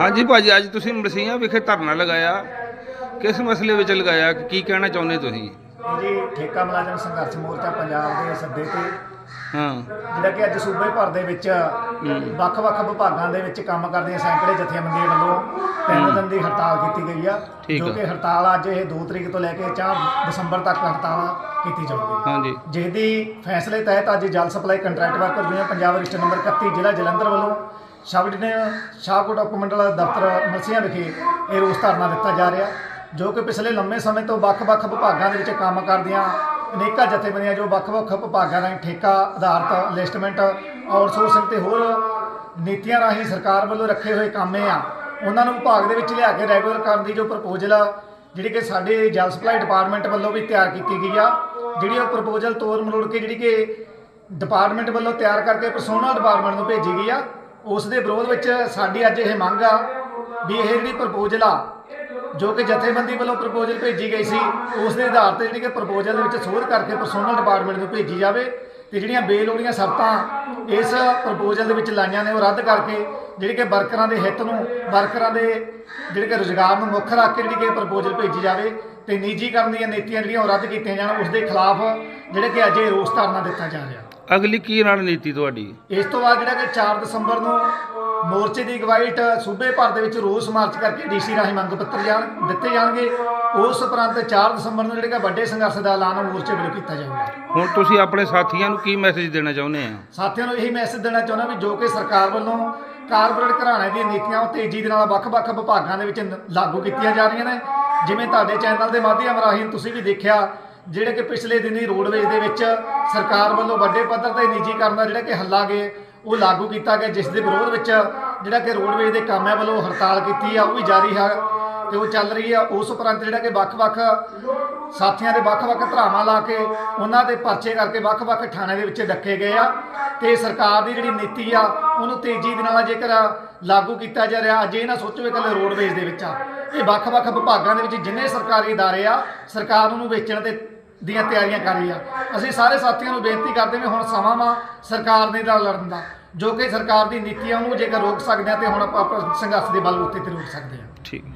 ਹਾਂਜੀ ਭਾਜੀ ਅੱਜ ਤੁਸੀਂ ਮਰਸੀਆਂ ਵਿਖੇ ਧਰਨਾ ਲਗਾਇਆ। ਕਿਸ ਮਸਲੇ ਵਿੱਚ ਲਗਾਇਆ? ਕੀ ਕਹਿਣਾ ਚਾਹੁੰਦੇ ਤੁਸੀਂ? ਜੀ ਠੇਕਾ ਮੁਲਾਜ਼ਮ ਸੰਘਰਸ਼ ਮੋਰਚਾ ਪੰਜਾਬ ਦੇ ਸੱਦੇ ਤੇ। ਹਾਂ। ਜਿਹੜਾ ਕਿ ਅੱਜ ਸੂਬੇ ਭਰ ਦੇ ਵਿੱਚ ਵੱਖ-ਵੱਖ ਵਿਭਾਗਾਂ ਦੇ ਵਿੱਚ ਕੰਮ ਕਰਦੀਆਂ ਸੈਂਕੜੇ ਜਥੇਬੰਦੀਆਂ ਵੱਲੋਂ ਤਿੰਨ ਦਿਨ ਦੀ ਹੜਤਾਲ ਕੀਤੀ ਗਈ ਆ ਠੀਕ ਜੋ। ਕਿ ਹੜਤਾਲ ਅੱਜ ਇਹ 2 ਤਰੀਕ ਤੋਂ ਲੈ ਕੇ 4 ਦਸੰਬਰ ਤੱਕ ਹੜਤਾਲ ਕੀਤੀ ਜਾਊਗੀ। ਹਾਂਜੀ। ਜਿਹਦੀ ਫੈਸਲੇ ਤਹਿਤ ਅੱਜ ਜਲ supply contract worker union Punjab register number 31 ਜ਼ਿਲ੍ਹਾ ਜਲੰਧਰ ਵੱਲੋਂ ਸਬ ਡਿਵੀਜ਼ਨ ਸ਼ਾਹਕੋਟ ਉਪ ਮੰਡਲ ਦਫ਼ਤਰ ਮਲਸੀਆਂ ਵਿਖੇ ਇਹ ਰੋਸ ਧਰਨਾ ਦਿੱਤਾ ਜਾ ਰਿਹਾ, ਜੋ ਕਿ ਪਿਛਲੇ ਲੰਮੇ ਸਮੇਂ ਤੋਂ ਵੱਖ-ਵੱਖ ਵਿਭਾਗਾਂ ਦੇ ਵਿੱਚ ਕੰਮ ਕਰਦੀਆਂ ਅਨੇਕਾਂ ਜਥੇਬੰਦੀਆਂ ਜੋ ਵੱਖ-ਵੱਖ ਵਿਭਾਗਾਂ ਰਾਹੀਂ ਠੇਕਾ ਆਧਾਰਿਤ ਲਿਸਟਮੈਂਟ, ਆਊਟਸੋਰਸਿੰਗ ਤੇ ਹੋਰ ਨੀਤੀਆਂ ਰਾਹੀਂ ਸਰਕਾਰ ਵੱਲੋਂ ਰੱਖੇ ਹੋਏ ਕੰਮ ਆ, ਉਹਨਾਂ ਨੂੰ ਵਿਭਾਗ ਦੇ ਵਿੱਚ ਲਿਆ ਕੇ ਰੈਗੂਲਰ ਕਰਨ ਦੀ ਜੋ ਪ੍ਰਪੋਜ਼ਲ ਆ, ਜਿਹੜੀ ਕਿ ਸਾਡੇ ਜਲ ਸਪਲਾਈ ਡਿਪਾਰਟਮੈਂਟ ਵੱਲੋਂ ਵੀ ਤਿਆਰ ਕੀਤੀ ਗਈ ਆ, ਜਿਹੜੀ ਉਹ ਪ੍ਰਪੋਜ਼ਲ ਤੋੜ ਮਰੋੜ ਕੇ ਜਿਹੜੀ ਕਿ ਡਿਪਾਰਟਮੈਂਟ ਵੱਲੋਂ ਤਿਆਰ ਕਰਕੇ ਪਰਸੋਨਲ ਡਿਪਾਰਟਮੈਂਟ ਨੂੰ ਭੇਜੀ ਗਈ ਆ ਉਸ ਦੇ ਵਿਰੋਧ ਵਿੱਚ ਸਾਡੀ ਅੱਜ ਇਹ ਮੰਗ ਆ ਵੀ ਇਹ ਜਿਹੜੀ ਪ੍ਰਪੋਜ਼ਲ ਆ, ਜੋ ਕਿ ਜਥੇਬੰਦੀ ਵੱਲੋਂ ਪ੍ਰਪੋਜ਼ਲ ਭੇਜੀ ਗਈ ਸੀ ਉਸ ਦੇ ਆਧਾਰ ਤੇ ਜਿਹੜੀ ਕਿ ਪ੍ਰਪੋਜ਼ਲ ਦੇ ਵਿੱਚ ਸੋਧ ਕਰਕੇ ਪਰਸੋਨਲ ਡਿਪਾਰਟਮੈਂਟ ਨੂੰ ਭੇਜੀ ਜਾਵੇ ਤੇ ਜਿਹੜੀਆਂ ਬੇਲੋੜੀਆਂ ਸ਼ਰਤਾਂ ਇਸ ਪ੍ਰਪੋਜ਼ਲ ਦੇ ਵਿੱਚ ਲਾਈਆਂ ਨੇ ਉਹ ਰੱਦ ਕਰਕੇ ਜਿਹੜੀ ਕਿ ਵਰਕਰਾਂ ਦੇ ਹਿੱਤ ਨੂੰ, ਵਰਕਰਾਂ ਦੇ ਜਿਹੜੇ ਕਿ ਰੁਜ਼ਗਾਰ ਨੂੰ ਮੁੱਖ ਰੱਖ ਕੇ ਜਿਹੜੀ ਕਿ ਪ੍ਰਪੋਜ਼ਲ ਭੇਜੀ ਜਾਵੇ ਤੇ ਨਿੱਜੀਕਰਨ ਦੀਆਂ ਨੀਤੀਆਂ ਜਿਹੜੀਆਂ ਉਹ ਰੱਦ ਕੀਤੀਆਂ ਜਾਣ ਉਸ ਦੇ ਖਿਲਾਫ ਜਿਹੜੇ ਕਿ ਅੱਜ ਇਹ ਰੋਸ ਧਰਨਾ ਦਿੱਤਾ ਜਾ ਰਿਹਾ। ਅਗਲੀ ਕੀ ਰਣਨੀਤੀ ਤੁਹਾਡੀ? ਇਸ ਤੋਂ ਬਾਅਦ ਜਿਹੜਾ ਕਿ 4 ਦਸੰਬਰ ਨੂੰ ਮੋਰਚੇ ਦੀ ਅਗਵਾਈ ਹੇਠ ਸੂਬੇ ਭਰ ਦੇ ਵਿੱਚ ਰੋਸ ਮਾਰਚ ਕਰਕੇ ਡੀਸੀ ਰਾਹੀਂ ਮੰਗ ਪੱਤਰ ਜਾਣ ਦਿੱਤੇ ਜਾਣਗੇ। ਉਸ ਉਪਰੰਤ 4 ਦਸੰਬਰ ਨੂੰ ਜਿਹੜਾ ਕਿ ਵੱਡੇ ਸੰਘਰਸ਼ ਦਾ ਐਲਾਨ ਮੋਰਚੇ ਵੱਲੋਂ ਕੀਤਾ ਜਾਊਗਾ। ਹੁਣ ਤੁਸੀਂ ਆਪਣੇ ਸਾਥੀਆਂ ਨੂੰ ਕੀ ਮੈਸੇਜ ਦੇਣਾ ਚਾਹੁੰਦੇ ਆ? ਸਾਥੀਆਂ ਨੂੰ ਇਹੀ ਮੈਸੇਜ ਦੇਣਾ ਚਾਹੁੰਦਾ ਵੀ ਜੋ ਕਿ ਸਰਕਾਰ ਵੱਲੋਂ ਕਾਰਪੋਰੇਟ ਘਰਾਣੇ ਦੀਆਂ ਨੀਤੀਆਂ ਉਹ ਤੇਜ਼ੀ ਦੇ ਨਾਲ ਵੱਖ-ਵੱਖ ਵਿਭਾਗਾਂ ਦੇ ਵਿੱਚ ਲਾਗੂ ਕੀਤੀਆਂ ਜਾ ਰਹੀਆਂ ਨੇ। ਜਿਵੇਂ ਤੁਹਾਡੇ ਚੈਨਲ ਦੇ ਮਾਧਿਅਮ ਰਾਹੀਂ ਤੁਸੀਂ ਵੀ ਦੇਖਿਆ ਜਿਹੜੇ ਕਿ ਪਿਛਲੇ ਦਿਨੀ ਰੋਡਵੇਜ਼ ਦੇ ਵਿੱਚ ਸਰਕਾਰ ਵੱਲੋਂ ਵੱਡੇ ਪੱਧਰ ਤੇ ਨਿੱਜੀਕਰਨ ਦਾ ਜਿਹੜਾ ਕਿ ਹੱਲਾ ਗੇ ਉਹ ਲਾਗੂ ਕੀਤਾ ਗਿਆ ਜਿਸ ਦੇ ਵਿਰੋਧ ਵਿੱਚ ਜਿਹੜਾ ਕਿ ਰੋਡਵੇਜ਼ ਦੇ ਕਾਮਿਆਂ ਵੱਲੋਂ ਹੜਤਾਲ ਕੀਤੀ ਆ ਉਹ ਵੀ ਜਾਰੀ ਹੈ ਤੇ ਉਹ ਚੱਲ ਰਹੀ ਆ ਉਸ ਉਪਰੰਤ ਜਿਹੜਾ ਕਿ ਵੱਖ-ਵੱਖ ਸਾਥੀਆਂ ਦੇ ਵੱਖ-ਵੱਖ ਧਰਾਵਾਂ ਲਾ ਕੇ ਉਹਨਾਂ ਦੇ ਪਰਚੇ ਕਰਕੇ ਵੱਖ-ਵੱਖ ਥਾਣੇ ਦੇ ਵਿੱਚ ਡੱਕੇ ਗਏ ਆ ਤੇ ਸਰਕਾਰ ਦੀ ਜਿਹੜੀ ਨੀਤੀ ਆ ਉਹਨੂੰ ਤੇਜ਼ੀ ਦੇ ਨਾਲ ਜੇਕਰ ਲਾਗੂ ਕੀਤਾ ਜਾ ਰਿਹਾ ਅਜੇ ਨਾ ਸੋਚੋ ਇਕੱਲੇ ਰੋਡਵੇਜ਼ ਦੇ ਵਿੱਚ ਆ ਇਹ ਵੱਖ-ਵੱਖ ਵਿਭਾਗਾਂ ਦੇ ਵਿੱਚ ਜਿੰਨੇ ਸਰਕਾਰੀ ادارے ਆ ਸਰਕਾਰ ਉਹਨੂੰ ਵੇਚਣ ਤੇ ਦੀਆਂ ਤਿਆਰੀਆਂ ਕਰ ਲਈਆਂ ਅਸੀਂ ਸਾਰੇ ਸਾਥੀਆਂ ਨੂੰ ਬੇਨਤੀ ਕਰਦੇ ਹਾਂ ਹੁਣ ਸਮਾਂ ਵਾ ਸਰਕਾਰ ਦੇ ਨਾਲ ਲੜਨ ਦਾ। ਜੋ ਕਿ ਸਰਕਾਰ ਦੀ ਨੀਤੀਆਂ ਆ ਉਹਨੂੰ ਜੇਕਰ ਰੋਕ ਸਕਦੇ ਆ ਤੇ ਹੁਣ ਆਪਾਂ ਆਪਾਂ ਸੰਘਰਸ਼ ਦੇ ਬਲਬੂਤੇ ਤੇ ਰੋਕ ਸਕਦੇ ਆ ਠੀਕ।